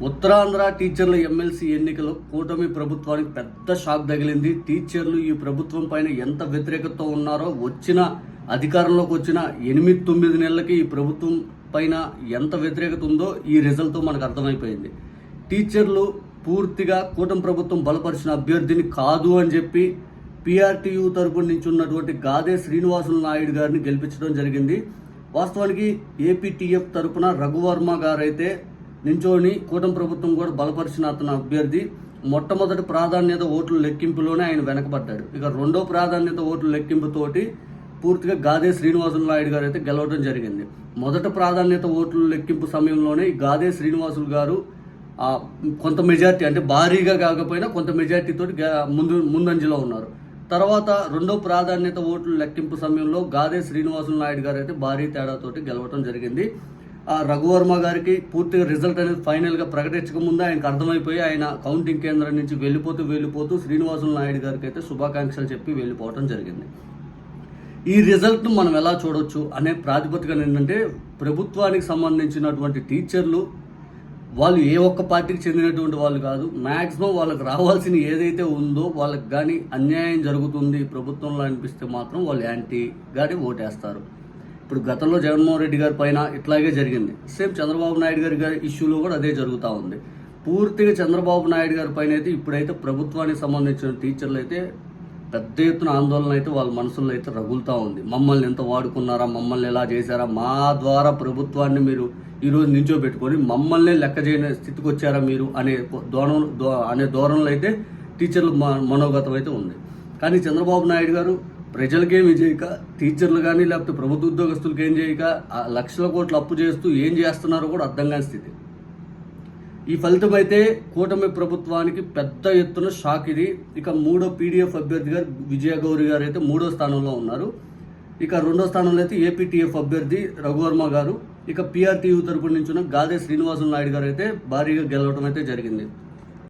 ఉత్తరాంధ్ర టీచర్ల ఎమ్మెల్సీ ఎన్నికలో కూటమి ప్రభుత్వానికి పెద్ద షాక్ తగిలింది. టీచర్లు ఈ ప్రభుత్వం పైన ఎంత వ్యతిరేకతతో ఉన్నారో వచ్చిన అధికారంలోకి వచ్చిన ఎనిమిది తొమ్మిది నెలలకి ఈ ప్రభుత్వం పైన ఎంత వ్యతిరేకత ఉందో ఈ రిజల్ట్తో మనకు అర్థమైపోయింది. టీచర్లు పూర్తిగా కూటమి ప్రభుత్వం బలపరిచిన అభ్యర్థిని కాదు అని చెప్పి పిఆర్టీయూ తరపు నుంచి ఉన్నటువంటి గాదే శ్రీనివాసులు నాయుడు గారిని గెలిపించడం జరిగింది. వాస్తవానికి ఏపీటీఎఫ్ తరపున రఘువర్మ గారైతే నించోని కూటమి ప్రభుత్వం కూడా బలపరిచిన అతను అభ్యర్థి. మొట్టమొదటి ప్రాధాన్యత ఓట్ల లెక్కింపులోనే ఆయన వెనకబడ్డాడు. ఇక రెండో ప్రాధాన్యత ఓట్ల లెక్కింపుతోటి పూర్తిగా గాదే శ్రీనివాసులు నాయుడు గారు అయితే గెలవడం జరిగింది. మొదట ప్రాధాన్యత ఓట్ల లెక్కింపు సమయంలోనే ఈ గాదే శ్రీనివాసులు గారు కొంత మెజార్టీ అంటే భారీగా కాకపోయినా కొంత మెజార్టీతో ముందు ముందంజలో ఉన్నారు. తర్వాత రెండో ప్రాధాన్యత ఓట్ల లెక్కింపు సమయంలో గాదే శ్రీనివాసులు నాయుడు గారు అయితే భారీ తేడాతోటి గెలవడం జరిగింది. రఘువర్మ గారికి పూర్తిగా రిజల్ట్ అనేది ఫైనల్గా ప్రకటించక ముందే ఆయనకు అర్థమైపోయి ఆయన కౌంటింగ్ కేంద్రం నుంచి వెళ్ళిపోతూ వెళ్ళిపోతూ శ్రీనివాసులు నాయుడు గారికి అయితే శుభాకాంక్షలు చెప్పి వెళ్ళిపోవడం జరిగింది. ఈ రిజల్ట్ను మనం ఎలా చూడొచ్చు అనే ప్రాతిపదికన ఏంటంటే ప్రభుత్వానికి సంబంధించినటువంటి టీచర్లు వాళ్ళు ఏ ఒక్క పార్టీకి చెందినటువంటి వాళ్ళు కాదు మ్యాక్సిమం వాళ్ళకి రావాల్సిన ఏదైతే ఉందో వాళ్ళకి కానీ అన్యాయం జరుగుతుంది ప్రభుత్వంలో అనిపిస్తే మాత్రం వాళ్ళు యాంటీగానే ఓటేస్తారు. ఇప్పుడు గతంలో జగన్మోహన్ రెడ్డి గారి పైన ఇట్లాగే జరిగింది. సేమ్ చంద్రబాబు నాయుడు గారి గారి ఇష్యూలో కూడా అదే జరుగుతూ ఉంది. పూర్తిగా చంద్రబాబు నాయుడు గారి పైన అయితే ఇప్పుడైతే ప్రభుత్వానికి సంబంధించిన టీచర్లు అయితే పెద్ద ఎత్తున ఆందోళన అయితే వాళ్ళ మనసుల్లో అయితే రగులుతూ ఉంది. మమ్మల్ని ఎంత వాడుకున్నారా మమ్మల్ని ఎలా చేశారా మా ద్వారా ప్రభుత్వాన్ని మీరు ఈరోజు నించోబెట్టుకొని మమ్మల్ని లెక్క చేయని స్థితికి వచ్చారా మీరు అనే దోణం అనే ధోరణిలో అయితే టీచర్లు మనోగతం అయితే ఉంది. కానీ చంద్రబాబు నాయుడు గారు ప్రజలకేం చేయక టీచర్లు కానీ లేకపోతే ప్రభుత్వ ఉద్యోగస్తులకు ఏం చేయక ఆ లక్షల కోట్లు అప్పు చేస్తూ ఏం చేస్తున్నారో కూడా అర్థం కాని స్థితి. ఈ ఫలితం అయితే కూటమి ప్రభుత్వానికి పెద్ద ఎత్తున షాక్ ఇది. ఇక మూడో పీడీఎఫ్ అభ్యర్థి గారు విజయ గౌరి గారు అయితే మూడో స్థానంలో ఉన్నారు. ఇక రెండో స్థానంలో అయితే ఏపీటీఎఫ్ అభ్యర్థి రఘువర్మ గారు. ఇక పీఆర్టీయూ తరపు నుంచి ఉన్న గాదే శ్రీనివాసులు నాయుడు గారు అయితే భారీగా గెలవడం అయితే జరిగింది.